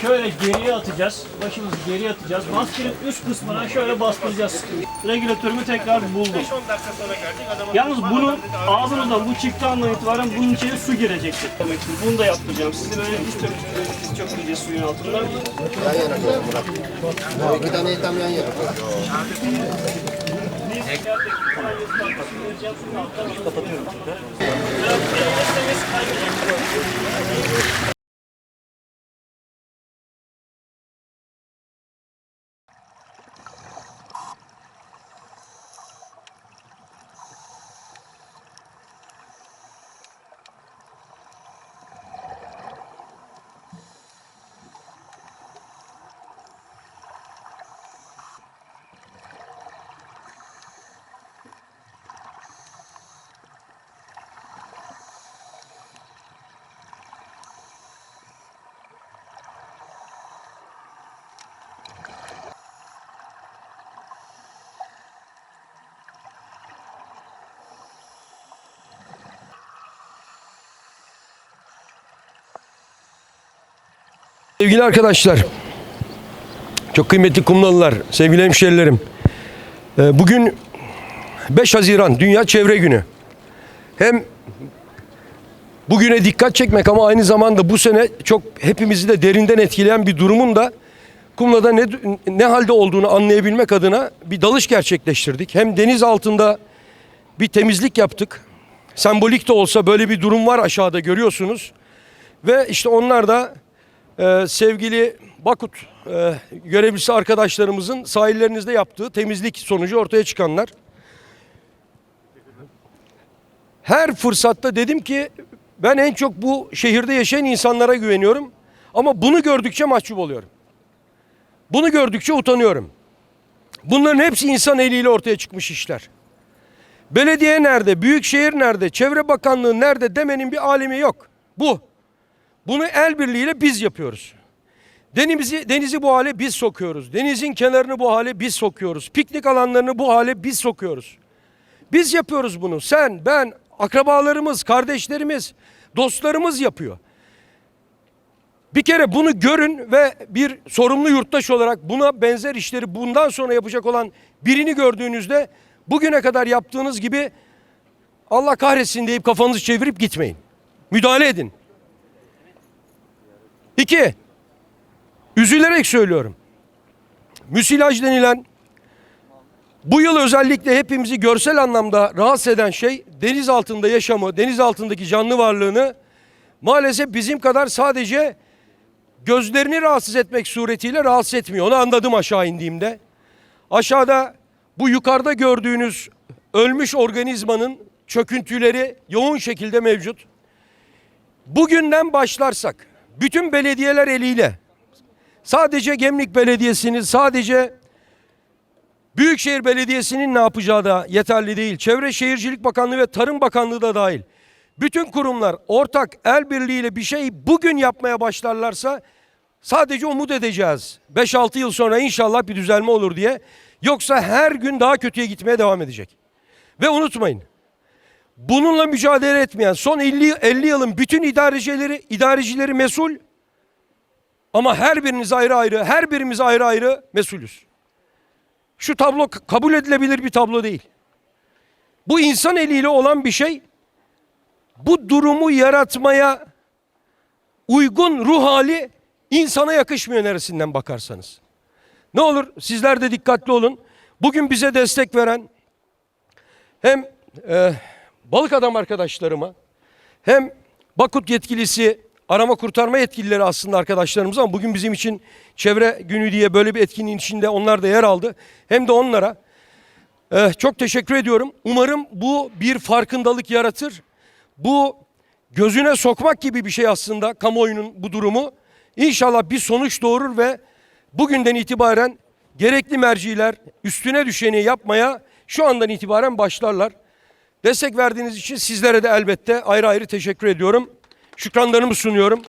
şöyle geriye atacağız. Başımızı geriye atacağız. Maskenin üst kısmına şöyle bastıracağız. Regülatörümü tekrar buldum. 5-10 dakika sonra geldik adamın Yalnız bunun ağzınızdan bu çıktı andan itibaren bunun içine su girecektir. Demek ki bunu da yapmayacağım. Sizi böyle diz çökeceğiz, diz çökeceğiz suyun altında. Yan yana koyalım Murat. O iki tane tam yan yana. Kapatıyorum. Sevgili arkadaşlar, çok kıymetli kumlalılar, sevgili hemşerilerim. Ee, Bugün 5 Haziran Dünya Çevre Günü. Hem bugüne dikkat çekmek ama aynı zamanda bu sene çok hepimizi de derinden etkileyen bir durumun da Kumla'da ne, ne halde olduğunu anlayabilmek adına bir dalış gerçekleştirdik. Hem deniz altında bir temizlik yaptık. Sembolik de olsa böyle bir durum var aşağıda görüyorsunuz. Ve işte onlar da ee, sevgili Bakut e, görevlisi arkadaşlarımızın sahillerinizde yaptığı temizlik sonucu ortaya çıkanlar. Her fırsatta dedim ki ben en çok bu şehirde yaşayan insanlara güveniyorum. Ama bunu gördükçe mahcup oluyorum. Bunu gördükçe utanıyorum. Bunların hepsi insan eliyle ortaya çıkmış işler. Belediye nerede, büyükşehir nerede, çevre bakanlığı nerede demenin bir alemi yok. Bu. Bunu el birliğiyle biz yapıyoruz. Denizi, denizi bu hale biz sokuyoruz. Denizin kenarını bu hale biz sokuyoruz. Piknik alanlarını bu hale biz sokuyoruz. Biz yapıyoruz bunu. Sen, ben, akrabalarımız, kardeşlerimiz, dostlarımız yapıyor. Bir kere bunu görün ve bir sorumlu yurttaş olarak buna benzer işleri bundan sonra yapacak olan birini gördüğünüzde bugüne kadar yaptığınız gibi Allah kahretsin deyip kafanızı çevirip gitmeyin. Müdahale edin. İki, üzülerek söylüyorum. Müsilaj denilen bu yıl özellikle hepimizi görsel anlamda rahatsız eden şey deniz altında yaşamı, deniz altındaki canlı varlığını maalesef bizim kadar sadece gözlerini rahatsız etmek suretiyle rahatsız etmiyor. Onu anladım aşağı indiğimde. Aşağıda bu yukarıda gördüğünüz ölmüş organizmanın çöküntüleri yoğun şekilde mevcut. Bugünden başlarsak bütün belediyeler eliyle sadece Gemlik Belediyesi'nin sadece Büyükşehir Belediyesi'nin ne yapacağı da yeterli değil. Çevre Şehircilik Bakanlığı ve Tarım Bakanlığı da dahil. Bütün kurumlar ortak el birliğiyle bir şey bugün yapmaya başlarlarsa sadece umut edeceğiz. 5-6 yıl sonra inşallah bir düzelme olur diye. Yoksa her gün daha kötüye gitmeye devam edecek. Ve unutmayın bununla mücadele etmeyen son 50, 50 yılın bütün idarecileri, idarecileri mesul. Ama her biriniz ayrı ayrı, her birimiz ayrı ayrı mesulüz. Şu tablo kabul edilebilir bir tablo değil. Bu insan eliyle olan bir şey. Bu durumu yaratmaya uygun ruh hali insana yakışmıyor neresinden bakarsanız. Ne olur sizler de dikkatli olun. Bugün bize destek veren hem e, balık adam arkadaşlarıma hem Bakut yetkilisi arama kurtarma yetkilileri aslında arkadaşlarımız ama bugün bizim için çevre günü diye böyle bir etkinliğin içinde onlar da yer aldı. Hem de onlara e, çok teşekkür ediyorum. Umarım bu bir farkındalık yaratır. Bu gözüne sokmak gibi bir şey aslında kamuoyunun bu durumu. İnşallah bir sonuç doğurur ve bugünden itibaren gerekli merciler üstüne düşeni yapmaya şu andan itibaren başlarlar. Destek verdiğiniz için sizlere de elbette ayrı ayrı teşekkür ediyorum. Şükranlarımı sunuyorum.